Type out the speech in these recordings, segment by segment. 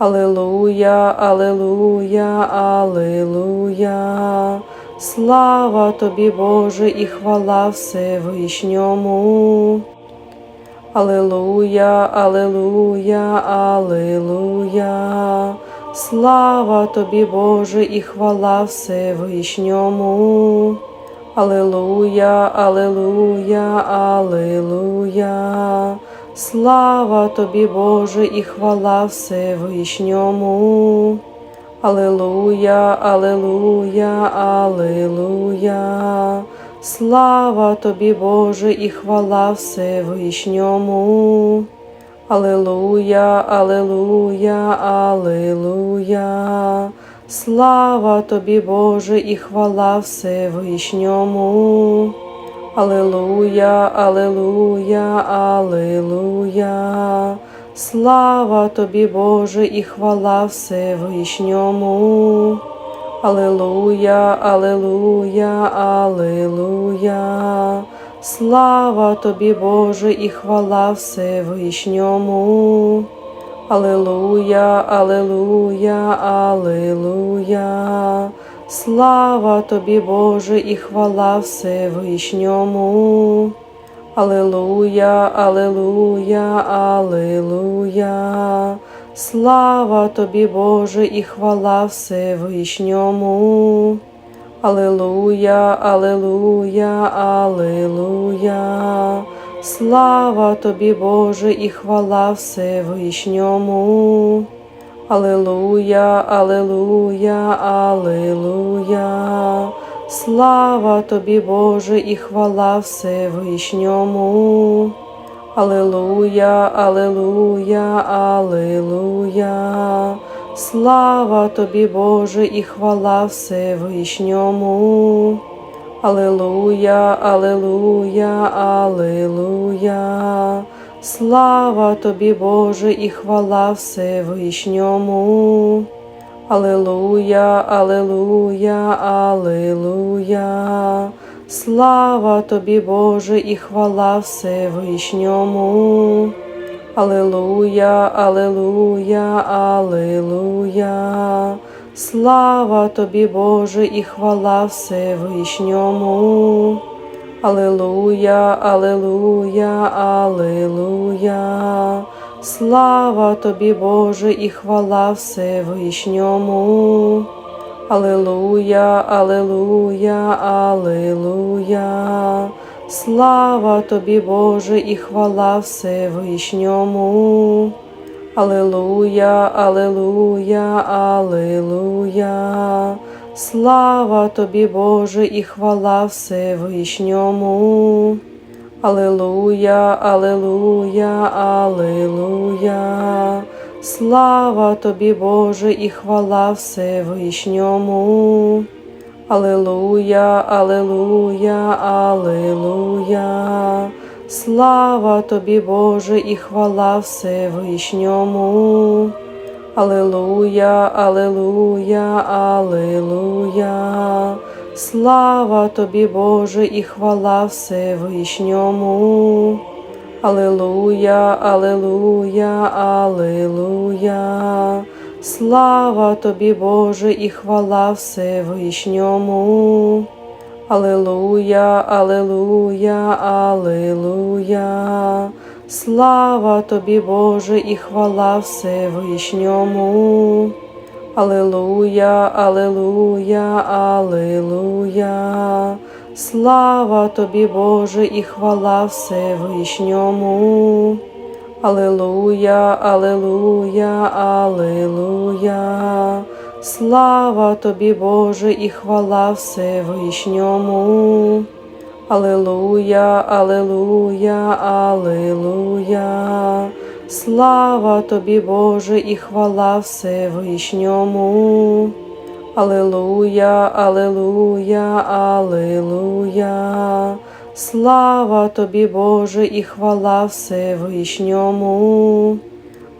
Алилуя, Алилуя, Алилуя. Слава тобі, Боже, і хвала Всевишньому. Алилуя, Алилуя, Алилуя. Слава тобі, Боже, і хвала Всевишньому. Алилуя, Алилуя, Алилуя. Слава тобі, Боже, і хвала Всевишньому. Алилуя, Алилуя, Алилуя. Слава тобі, Боже, і хвала Всевишньому. Алилуя, Алилуя, Алилуя. Слава тобі, Боже, і хвала Всевишньому. Алилуя, Алилуя, Алилуя. Слава тобі, Боже, і хвала Всевишньому. Алилуя, Алилуя, Алилуя. Слава тобі, Боже, і хвала Всевишньому. Алилуя, Алилуя, Алилуя. Слава тобі, Боже, і хвала Всевишньому. Алилуя, Алилуя, Алилуя. Слава тобі, Боже, і хвала Всевишньому. Алилуя, Алилуя, Алилуя. Слава тобі, Боже, і хвала Всевишньому. Алилуя, Алилуя, Алилуя. Слава тобі, Боже, і хвала Всевишньому. Алилуя, Алилуя, Алилуя. Слава тобі, Боже, і хвала Всевишньому. Алилуя, Алилуя, Алилуя. Слава тобі, Боже, і хвала Всевишньому. Алилуя, Алилуя, Алилуя. Слава тобі, Боже, і хвала Всевишньому. Алилуя, Алилуя, Алилуя. Слава тобі, Боже, і хвала Всевишньому. Алилуя, Алилуя, Алилуя. Слава тобі, Боже, і хвала Всевишньому. Алилуя, Алилуя, Алилуя. Слава тобі, Боже, і хвала Всевишньому. Алилуя, Алилуя, Алилуя. Слава тобі, Боже, і хвала Всевишньому. Алилуя, Алилуя, Алилуя. Слава тобі, Боже, і хвала Всевишньому. Алилуя, Алилуя, Алилуя. Слава тобі, Боже, і хвала Всевишньому. Алилуя, Алилуя, Алилуя. Слава тобі, Боже, і хвала Всевишньому. Алилуя, Алилуя, Алилуя. Слава тобі, Боже, і хвала Всевишньому. Алилуя, Алилуя, Алилуя. Слава тобі, Боже, і хвала Всевишньому. Алилуя, Алилуя, Алилуя. Слава тобі, Боже, і хвала Всевишньому. Алилуя, Алилуя, Алилуя. Слава тобі, Боже, і хвала Всевишньому. Алилуя, Алилуя, Алилуя. Слава тобі, Боже, і хвала Всевишньому. Алилуя, Алилуя, Алилуя. Слава тобі, Боже, і хвала Всевишньому.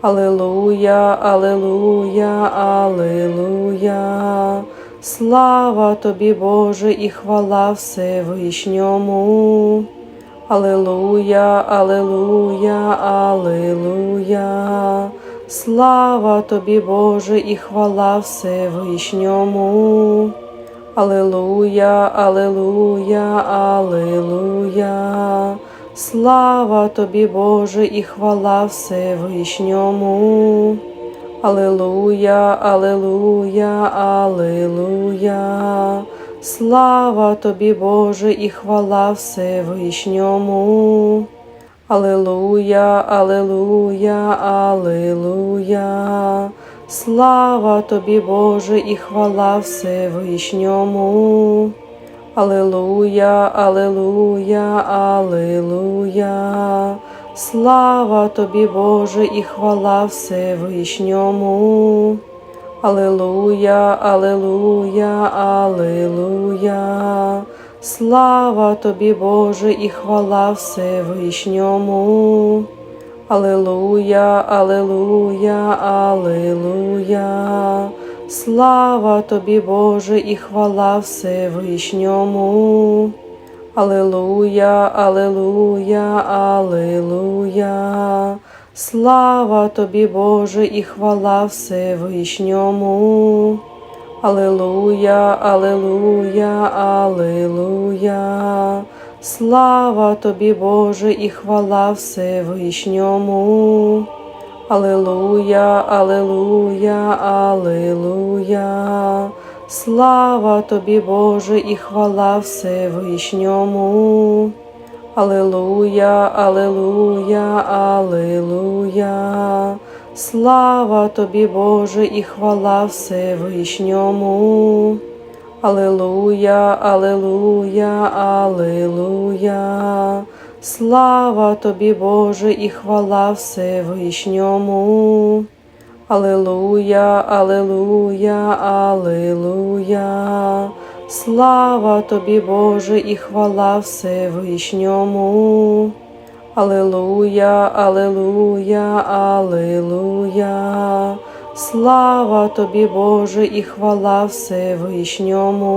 Алилуя, Алилуя, Алилуя. Слава тобі, Боже, і хвала Всевишньому. Алилуя, Алилуя, Алилуя. Слава тобі, Боже, і хвала Всевишньому. Алилуя, Алилуя, Алилуя. Слава тобі, Боже, і хвала Всевишньому. Алилуя, Алилуя, Алилуя. Слава тобі, Боже, і хвала Всевишньому. Алилуя, Алилуя, Алилуя. Слава тобі, Боже, і хвала Всевишньому. Алилуя, Алилуя, Алилуя. Слава тобі, Боже, і хвала Всевишньому. Алилуя, Алилуя, Алилуя. Слава тобі, Боже, і хвала Всевишньому. Алилуя, Алилуя, Алилуя. Слава тобі, Боже, і хвала Всевишньому. Алилуя, Алилуя, Алилуя. Слава тобі, Боже, і хвала Всевишньому. Алилуя, Алилуя, Алилуя. Слава тобі, Боже, і хвала Всевишньому. Алилуя, Алилуя, Алилуя. Слава тобі, Боже, і хвала Всевишньому. Алилуя, Алилуя, Алилуя. Слава тобі, Боже, і хвала Всевишньому. Алилуя, Алилуя, Алилуя. Слава тобі, Боже, і хвала Всевишньому. Алилуя, Алилуя, Алилуя. Слава тобі, Боже, і хвала Всевишньому. Алилуя, Алилуя, Алилуя. Слава тобі, Боже, і хвала Всевишньому.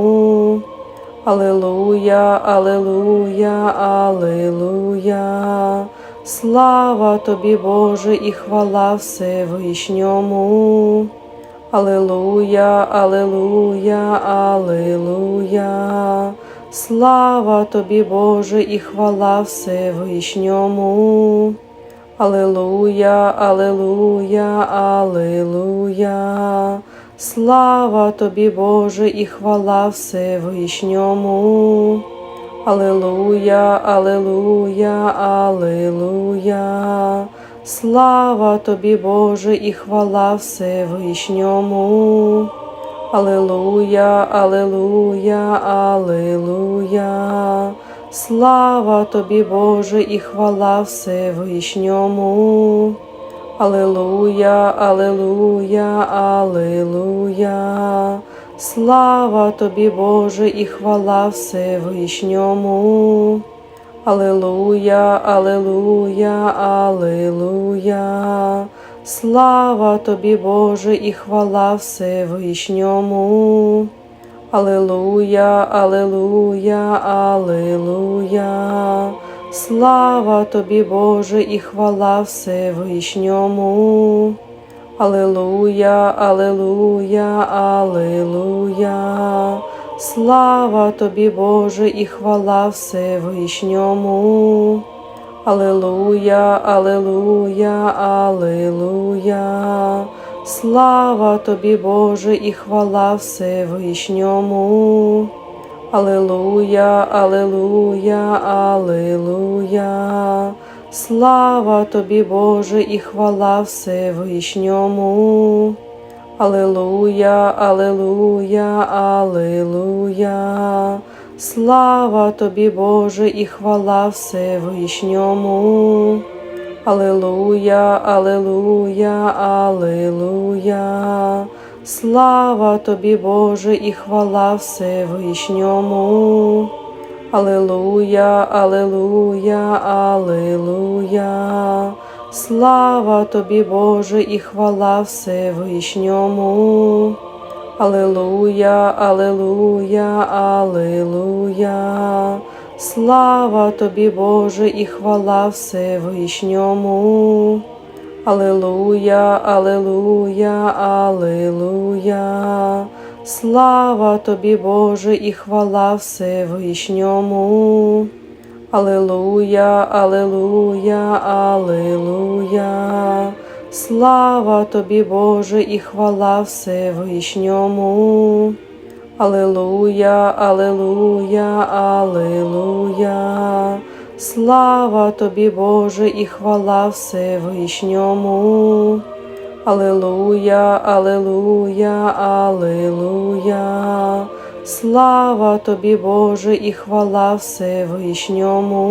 Алилуя, Алилуя, Алилуя. Слава тобі, Боже, і хвала Всевишньому. Алилуя, Алилуя, Алилуя. Слава тобі, Боже, і хвала Всевишньому. Алилуя, Алилуя, Алилуя. Слава тобі, Боже, і хвала Всевишньому. Алилуя, Алилуя, Алилуя. Слава тобі, Боже, і хвала Всевишньому. Алилуя, Алилуя, Алилуя. Слава тобі, Боже, і хвала Всевишньому. Алилуя, Алилуя, Алилуя. Слава тобі, Боже, і хвала Всевишньому. Алилуя, Алилуя, Алилуя. Слава тобі, Боже, і хвала Всевишньому. Алилуя, Алилуя, Алилуя. Слава тобі, Боже, і хвала Всевишньому. Алилуя, Алилуя, Алилуя. Слава тобі, Боже, і хвала Всевишньому. Алилуя, Алилуя, Алилуя. Слава тобі, Боже, і хвала Всевишньому. Алилуя, Алилуя, Алилуя. Слава тобі, Боже, і хвала Всевишньому. Алилуя, Алилуя, Алилуя. Слава тобі, Боже, і хвала Всевишньому. Алилуя, Алилуя, Алилуя. Слава тобі, Боже, і хвала Всевишньому. Алилуя, Алилуя, Алилуя. Слава тобі, Боже, і хвала Всевишньому. Алилуя, Алилуя, Алилуя. Слава тобі, Боже, і хвала Всевишньому. Алилуя, Алилуя, Алилуя. Слава тобі, Боже, і хвала Всевишньому. Алилуя, Алилуя, Алилуя. Слава тобі, Боже, і хвала Всевишньому. Алилуя, Алилуя, Алилуя. Слава тобі, Боже, і хвала Всевишньому. Алилуя, Аллилуйя, Аллилуйя. Слава тобі, Боже, і хвала Всевишньому.